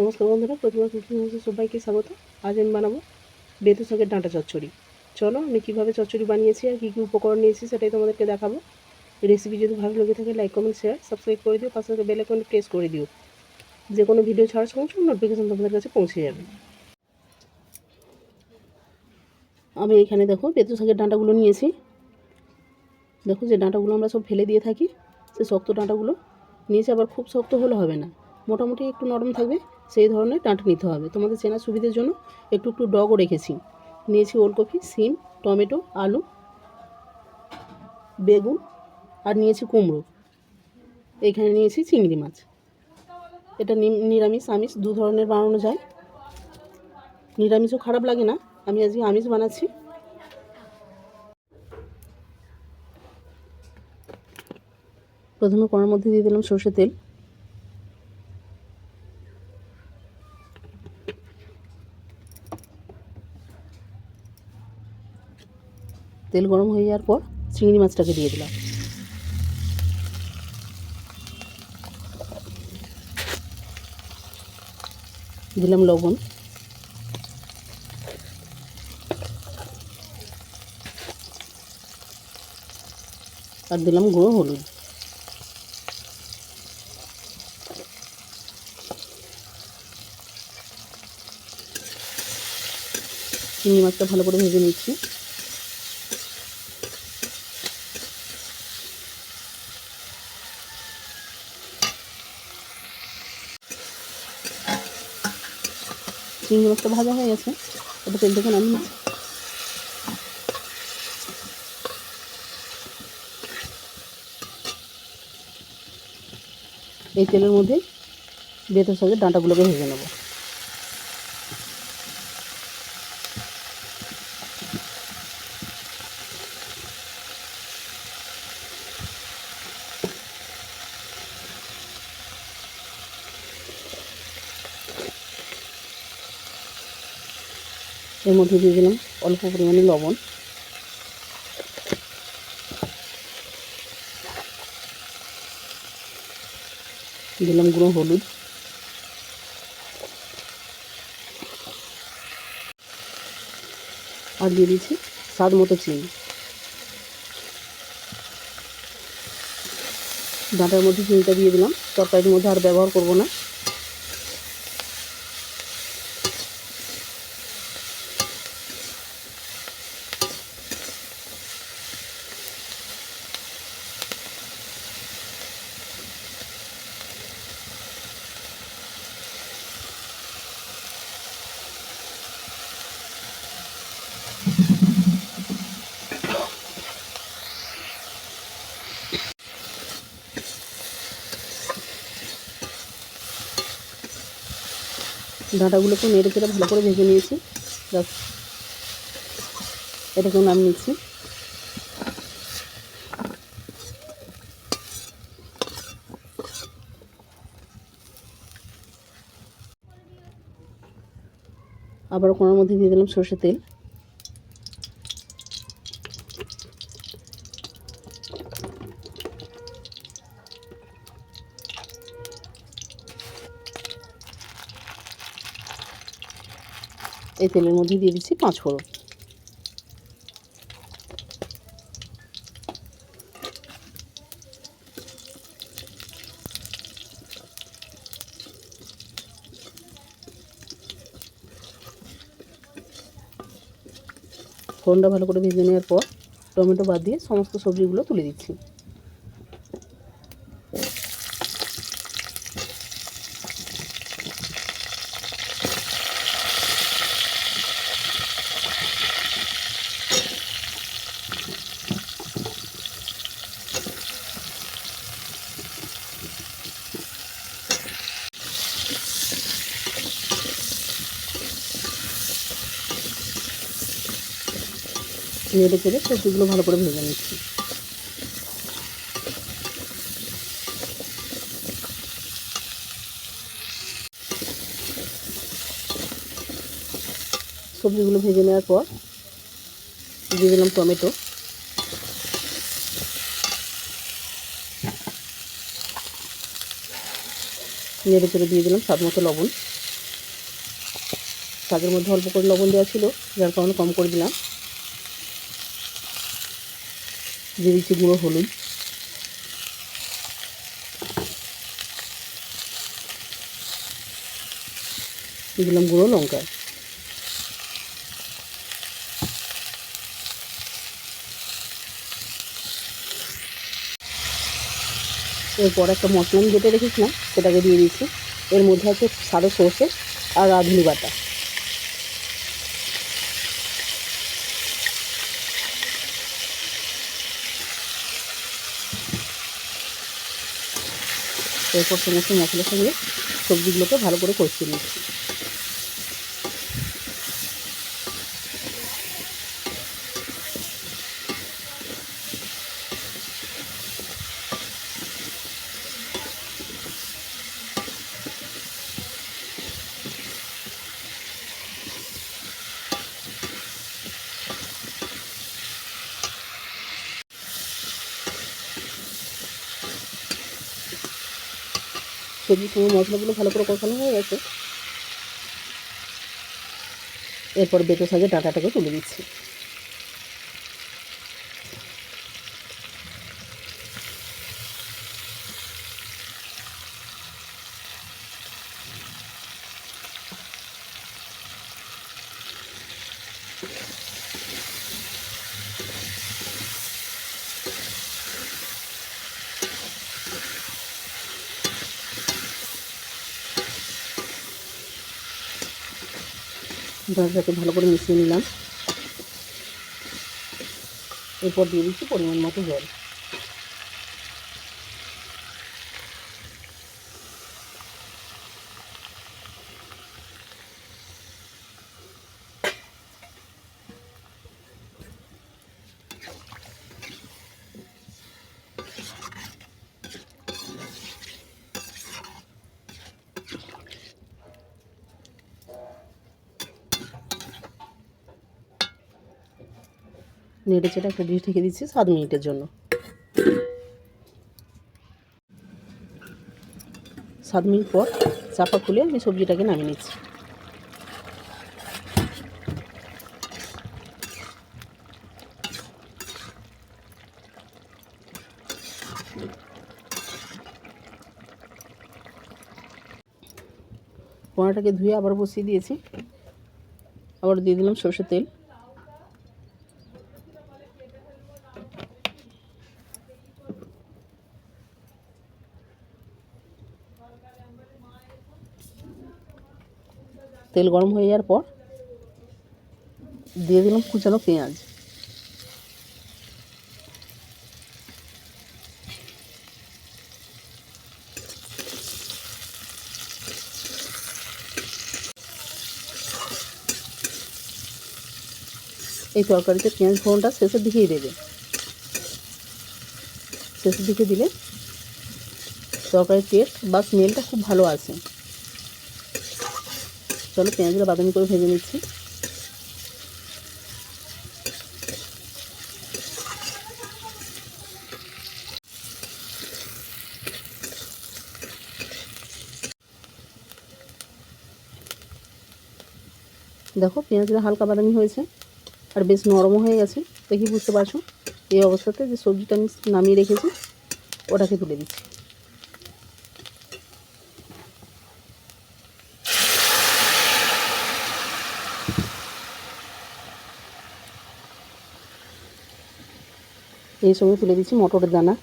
নমস্কার বন্ধুরা, প্রতিমা কুকিং হাউসে সবাইকে স্বাগত। আজ আমি বানাবো বেতু শাকের ডাঁটা চচ্চড়ি। চলো, আমি কীভাবে চচ্চড়ি বানিয়েছি আর কী কী উপকরণ নিয়েছি সেটাই তোমাদেরকে দেখাবো। রেসিপি যদি ভালো লেগে থাকে লাইক কমেন্ট শেয়ার সাবস্ক্রাইব করে দিও, পাশে বেল আইকনে প্রেস করে দিও। যে কোনো ভিডিও ছাড়ার সঙ্গে সঙ্গে নোটিফিকেশন তোমাদের কাছে পৌঁছে যাবে। আমি এখানে দেখো বেতু শাকের ডাঁটাগুলো নিয়েছি। দেখো যে ডাঁটাগুলো আমরা সব ফেলে দিয়ে থাকি, সে শক্ত ডাঁটাগুলো। নিয়েছি, আবার খুব শক্ত হলে হবে না। মোটামুটি একটু নরম থাকবে। সেই ধরনের ডাঁটা নিতে হবে। তোমাদের চেনার সুবিধের জন্য একটু একটু ডগও রেখেছি। নিয়েছি ওলকপি, সিম, টমেটো, আলু, বেগুন আর নিয়েছি কুমড়ো। এখানে নিয়েছি চিংড়ি মাছ। এটা নিরামিষ, আমিষ, দু ধরনের বানানো যায়। নিরামিষও খারাপ লাগে না। আমি আজকে আমিষ বানাচ্ছি। প্রথমে কড়ার মধ্যে দিয়ে দিলাম সর্ষে তেল। তেল গরম হয়ে যাওয়ার পর চিংড়ি মাছটাকে দিয়ে দিলাম। দিলাম লবণ। আর দিলাম গুঁড়ো হলুদ। চিংড়ি মাছটা ভালো করে ভেজে নিচ্ছি। চিংড়ি মাছটা ভাজা হয়ে গেছে, এটা তেল থেকে নামিয়ে এই তেলের মধ্যে বেতের সঙ্গে ডাঁটাগুলোকে ভেজে নেব। এর মধ্যে দিয়ে দিলাম অল্প পরিমাণে লবণ। দিলাম গুঁড়ো হলুদ। আর দিয়ে দিচ্ছি স্বাদ মতো চিনি। ডাঁটার মধ্যে চিনিটা দিয়ে দিলাম। তরকারির মধ্যে আর ব্যবহার করব না। ডাঁটাগুলোকে নেড়ে চেড়ে ভালো করে ভেজে নিয়েছি। ব্যাস এটাকেও নাম নিচ্ছি। আবার কোনার মধ্যে দিয়ে দিলাম সর্ষে তেল। এই তেলের মধ্যে দিয়ে দিচ্ছি পাঁচ ফোড়ন। ফোড়নটা ভালো করে ভেজে নেওয়ার পর টমেটো বাদ দিয়ে সমস্ত সবজিগুলো তুলে দিচ্ছি। নেড়ে চেড়ে সবজিগুলো ভালো করে ভেজে নিচ্ছি। সবজিগুলো ভেজে নেওয়ার পর দিয়ে দিলাম টমেটো। নেড়ে চেড়ে দিয়ে দিলাম স্বাদ মতো লবণ। শাকের মধ্যে অল্প করে লবণ দেওয়া ছিল, যার কারণে কম করে দিলাম। দিয়ে দিচ্ছি গুঁড়ো হলুদ। দিলাম গুঁড়ো লঙ্কা। এরপর একটা মশলা আমি বেটে রেখেছিলাম, সেটাকে দিয়ে দিচ্ছি। এর মধ্যে আছে সাদা সর্ষে আর রাঁধুনি বাটা। এরপর সমস্ত মশলার সঙ্গে সবজিগুলোকে ভালো করে কষিয়ে নিচ্ছি। সবজির সঙ্গে মশলাগুলো ভালো করে কষানো হয়ে গেছে। এরপর বেতো সাজে ডাটাটাকে তুলে দিচ্ছি ডাঁটাটাকে ভালো করে মিশিয়ে নিলাম। এরপর দিয়ে দিচ্ছি পরিমাণ মতো জল। নেড়ে চেড়ে একটা ডিশ ঢেকে দিচ্ছি সাত মিনিটের জন্য। সাত মিনিট পর চাপা খুলে আমি সবজিটাকে নামিয়ে নিচ্ছি। পোনাটাকে ধুয়ে আবার বসিয়ে দিয়েছি। আবার দিয়ে দিলাম সর্ষের তেল। তেল গরম হয়ে যাওয়ার পর দিয়ে দিলাম কুচানো পেঁয়াজ। এই তরকারিতে পেঁয়াজ ফোড়নটা শেষের দিকেই দেবে। শেষের দিকে দিলে তরকারির টেস্ট বা স্মেলটা খুব ভালো আসে। চলো পেঁয়াজগুলো বাদামি করে ভেজে নিচ্ছি। দেখো পেঁয়াজটা হালকা বাদামি হয়েছে আর বেশ নরমও হয়ে গেছে। দেখি বুঝতে পারছ এই অবস্থাতে যে সবজিটা আমি নামিয়ে রেখেছি, ওটাকে তুলে দিচ্ছি। এই সঙ্গে তুলে দিচ্ছি মটরের দানা।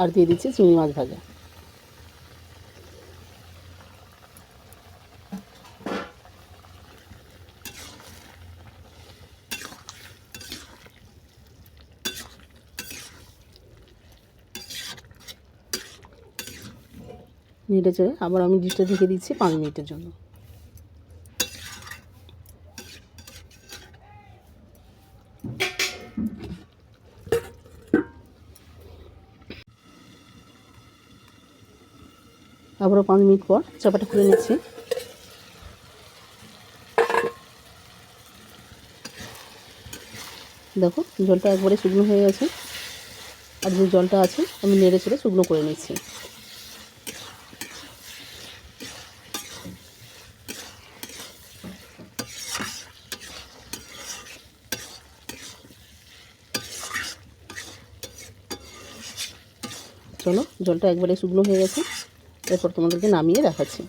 আর দিয়ে দিচ্ছি চিংড়ি মাছ ভাজা। নেড়ে চেড়ে আবার আমি ডিশটা ঢেকে দিচ্ছি পাঁচ মিনিটের জন্য। আবারও পাঁচ মিনিট পর চাপাটা খুলে নিচ্ছি। দেখো, জলটা একবারে শুকনো হয়ে গেছে। আর যে জলটা আছে, আমি নেড়ে চেড়ে শুকনো করে নিচ্ছি। চলো, জলটা একবারে শুকনো হয়ে গেছে। এরপর তোমাদেরকে নামিয়ে দেখাচ্ছি।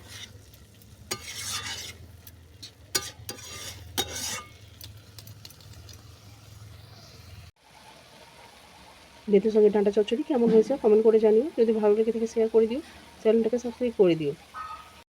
বেতের সঙ্গে ডাঁটা চচ্চড়ি কেমন হয়েছে? কমেন্ট করে জানিও। যদি ভালো লেগে থেকে শেয়ার করে দিও। চ্যানেলটাকে সাবস্ক্রাইব করে দিও।